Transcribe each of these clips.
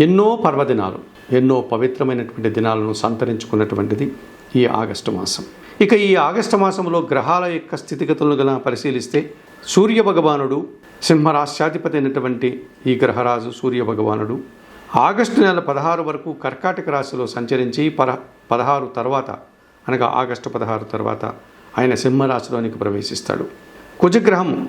ఎన్నో పర్వదినాలు ఎన్నో పవిత్రమైనటువంటి దినాలను సంతరించుకున్నటువంటిది ఈ ఆగస్టు మాసం. ఇక ఈ ఆగస్టు మాసంలో గ్రహాల యొక్క స్థితిగతులను గల పరిశీలిస్తే సూర్య భగవానుడు సింహరాశ్యాధిపతి అయినటువంటి ఈ గ్రహరాజు సూర్య భగవానుడు ఆగస్టు నెల పదహారు వరకు కర్కాటక రాశిలో సంచరించి పర పదహారు తర్వాత అనగా ఆగస్టు పదహారు తర్వాత ఆయన సింహరాశిలోనికి ప్రవేశిస్తాడు. కుజగ్రహం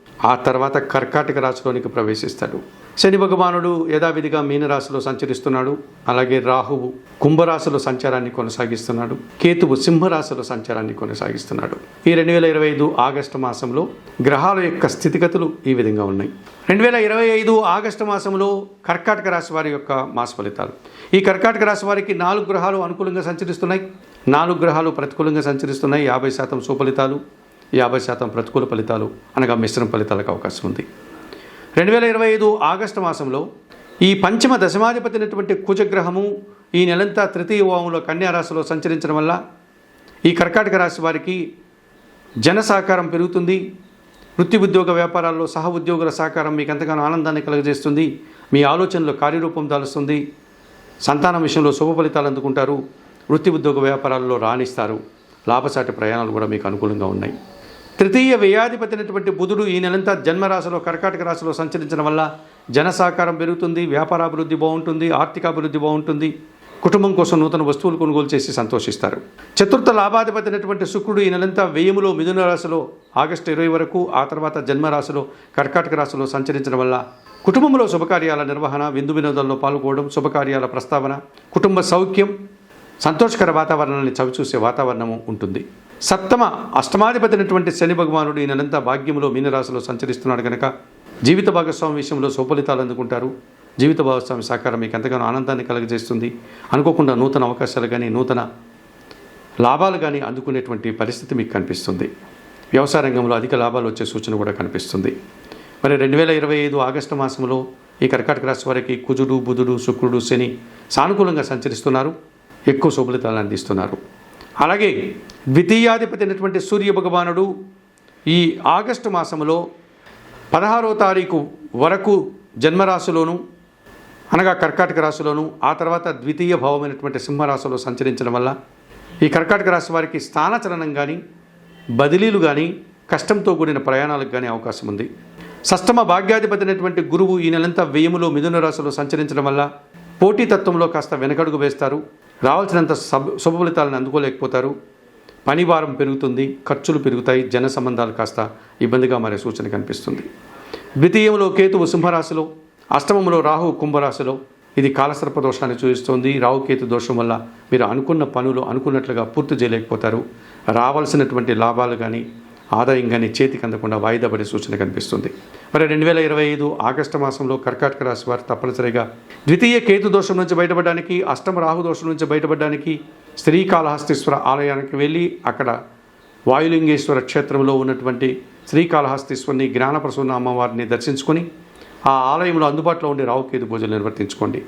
ఆ తర్వాత కర్కాటక రాశిలోనికి ప్రవేశిస్తాడు. శని భగవానుడు యథావిధిగా మీనరాశిలో సంచరిస్తున్నాడు. అలాగే రాహువు కుంభరాశిలో సంచారాన్ని కొనసాగిస్తున్నాడు. కేతువు సింహరాశిలో సంచారాన్ని కొనసాగిస్తున్నాడు. ఈ రెండు వేల ఇరవై ఐదు ఆగస్టు మాసంలో గ్రహాల యొక్క స్థితిగతులు ఈ విధంగా ఉన్నాయి. రెండు వేల ఇరవై ఐదు ఆగస్టు మాసంలో కర్కాటక రాశి వారి యొక్క మాస ఫలితాలు. ఈ కర్కాటక రాశి వారికి నాలుగు గ్రహాలు అనుకూలంగా సంచరిస్తున్నాయి. నాలుగు గ్రహాలు ప్రతికూలంగా సంచరిస్తున్నాయి. యాభై శాతం సుఫలితాలు. యాభై శాతం ప్రతికూల ఫలితాలు అనగా మిశ్రమ ఫలితాలకు అవకాశం ఉంది. రెండు వేల ఇరవై ఐదు ఆగస్టు మాసంలో ఈ పంచమ దశమాధిపతి అయినటువంటి కుజగ్రహము ఈ నెలంతా తృతీయ వామంలో కన్యారాశిలో సంచరించడం వల్ల ఈ కర్కాటక రాశి వారికి జన సహకారం పెరుగుతుంది. వృత్తి ఉద్యోగ వ్యాపారాల్లో సహ ఉద్యోగుల సహకారం మీకు ఎంతగానో ఆనందాన్ని కలుగజేస్తుంది. మీ ఆలోచనలో కార్యరూపం దాలుస్తుంది. సంతానం విషయంలో శుభ ఫలితాలు అందుకుంటారు. వృత్తి ఉద్యోగ వ్యాపారాల్లో రాణిస్తారు. లాభసాటి ప్రయాణాలు కూడా మీకు అనుకూలంగా ఉన్నాయి. తృతీయ వ్యయాధిపతినటువంటి బుధుడు ఈ నెలంతా జన్మరాశిలో కర్కాటక రాశిలో సంచరించడం వల్ల జనసాకారం పెరుగుతుంది వ్యాపారాభివృద్ధి బాగుంటుంది ఆర్థికాభివృద్ధి బాగుంటుంది. కుటుంబం కోసం నూతన వస్తువులు కొనుగోలు చేసి సంతోషిస్తారు. చతుర్థ లాభాధిపతినటువంటి శుక్రుడు ఈ నెలంతా వ్యయములో మిథున రాశిలో ఆగస్టు ఇరవై వరకు ఆ తర్వాత జన్మరాశిలో కర్కాటక రాశిలో సంచరించడం వల్ల కుటుంబంలో శుభకార్యాల నిర్వహణ విందు వినోదాల్లో పాల్గొనడం శుభకార్యాల ప్రస్తావన కుటుంబ సౌఖ్యం సంతోషకర వాతావరణాన్ని చవిచూసే వాతావరణము ఉంటుంది. సప్తమ అష్టమాధిపతి అయినటువంటి శని భగవానుడు ఈయనంతా భాగ్యంలో మీనరాశిలో సంచరిస్తున్నాడు కనుక జీవిత భాగస్వామి విషయంలో సుఫలితాలు అందుకుంటారు. జీవిత భాగస్వామి సహకారం మీకు ఎంతగానో ఆనందాన్ని కలుగజేస్తుంది. అనుకోకుండా నూతన అవకాశాలు కానీ నూతన లాభాలు కానీ అందుకునేటువంటి పరిస్థితి మీకు కనిపిస్తుంది. వ్యవసాయ రంగంలో అధిక లాభాలు వచ్చే సూచన కూడా కనిపిస్తుంది. మరి రెండు వేల ఇరవై ఐదు ఆగస్టు మాసంలో ఈ కర్కాటక రాశి వారికి కుజుడు బుధుడు శుక్రుడు శని సానుకూలంగా సంచరిస్తున్నారు. ఎక్కువ శుభలితాలను అందిస్తున్నారు. అలాగే ద్వితీయాధిపతి అయినటువంటి సూర్య భగవానుడు ఈ ఆగస్టు మాసంలో పదహారో తారీఖు వరకు జన్మరాశిలోను అనగా కర్కాటక రాశిలోను ఆ తర్వాత ద్వితీయ భావమైనటువంటి సింహరాశిలో సంచరించడం వల్ల ఈ కర్కాటక రాశి వారికి స్థానచలనం కానీ బదిలీలు కానీ కష్టంతో కూడిన ప్రయాణాలకు కానీ అవకాశం ఉంది. సష్టమ భాగ్యాధిపతి అయినటువంటి గురువు ఈ నెలంతా వ్యయములో మిథున రాశిలో సంచరించడం వల్ల పోటీతత్వంలో కాస్త వెనకడుగు వేస్తారు. రావాల్సినంత సబ్ శుభ ఫలితాలను అందుకోలేకపోతారు. పని భారం పెరుగుతుంది ఖర్చులు పెరుగుతాయి జన సంబంధాలు కాస్త ఇబ్బందిగా మారే సూచన కనిపిస్తుంది. ద్వితీయంలో కేతువు సింహరాశిలో అష్టమంలో రాహు కుంభరాశిలో ఇది కాలసర్ప దోషాన్ని చూపిస్తోంది. రాహుకేతు దోషం వల్ల మీరు అనుకున్న పనులు అనుకున్నట్లుగా పూర్తి చేయలేకపోతారు. రావాల్సినటువంటి లాభాలు కానీ ఆదాయం కానీ చేతికి అందకుండా వాయిదా పడే సూచన కనిపిస్తుంది. మరి రెండు వేల ఇరవై ఐదు ఆగస్టు మాసంలో కర్కాటక రాశి వారు తప్పనిసరిగా ద్వితీయ కేతు దోషం నుంచి బయటపడడానికి అష్టమ రాహు దోషం నుంచి బయటపడడానికి శ్రీకాళహస్తీశ్వర ఆలయానికి వెళ్ళి అక్కడ వాయులింగేశ్వర క్షేత్రంలో ఉన్నటువంటి శ్రీకాళహస్తీశ్వరిని జ్ఞానప్రసూన్న అమ్మవారిని దర్శించుకొని ఆ ఆలయంలో అందుబాటులో ఉండే రావుకేతు పూజలు నిర్వర్తించుకోండి.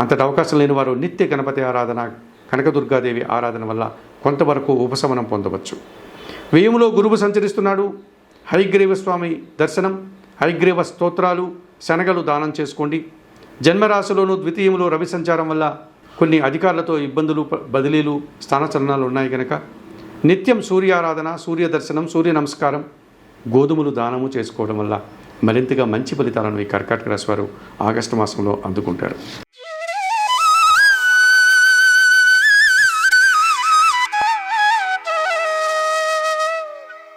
అంతటి అవకాశం లేని వారు నిత్య గణపతి ఆరాధన కనకదుర్గాదేవి ఆరాధన వల్ల కొంతవరకు ఉపశమనం పొందవచ్చు. వేయములో గురువు సంచరిస్తున్నాడు. హైగ్రీవ స్వామి దర్శనం హైగ్రీవ స్తోత్రాలు శనగలు దానం చేసుకోండి. జన్మరాశిలోను ద్వితీయంలో రవి సంచారం వల్ల కొన్ని అధికారులతో ఇబ్బందులు బదిలీలు స్థానచలనాలు ఉన్నాయి కనుక నిత్యం సూర్యారాధన సూర్య దర్శనం సూర్య నమస్కారం గోధుమలు దానము చేసుకోవడం వల్ల మరింతగా మంచి ఫలితాలను ఈ కర్కాటక రాశి వారు ఆగస్టు మాసంలో అందుకుంటారు.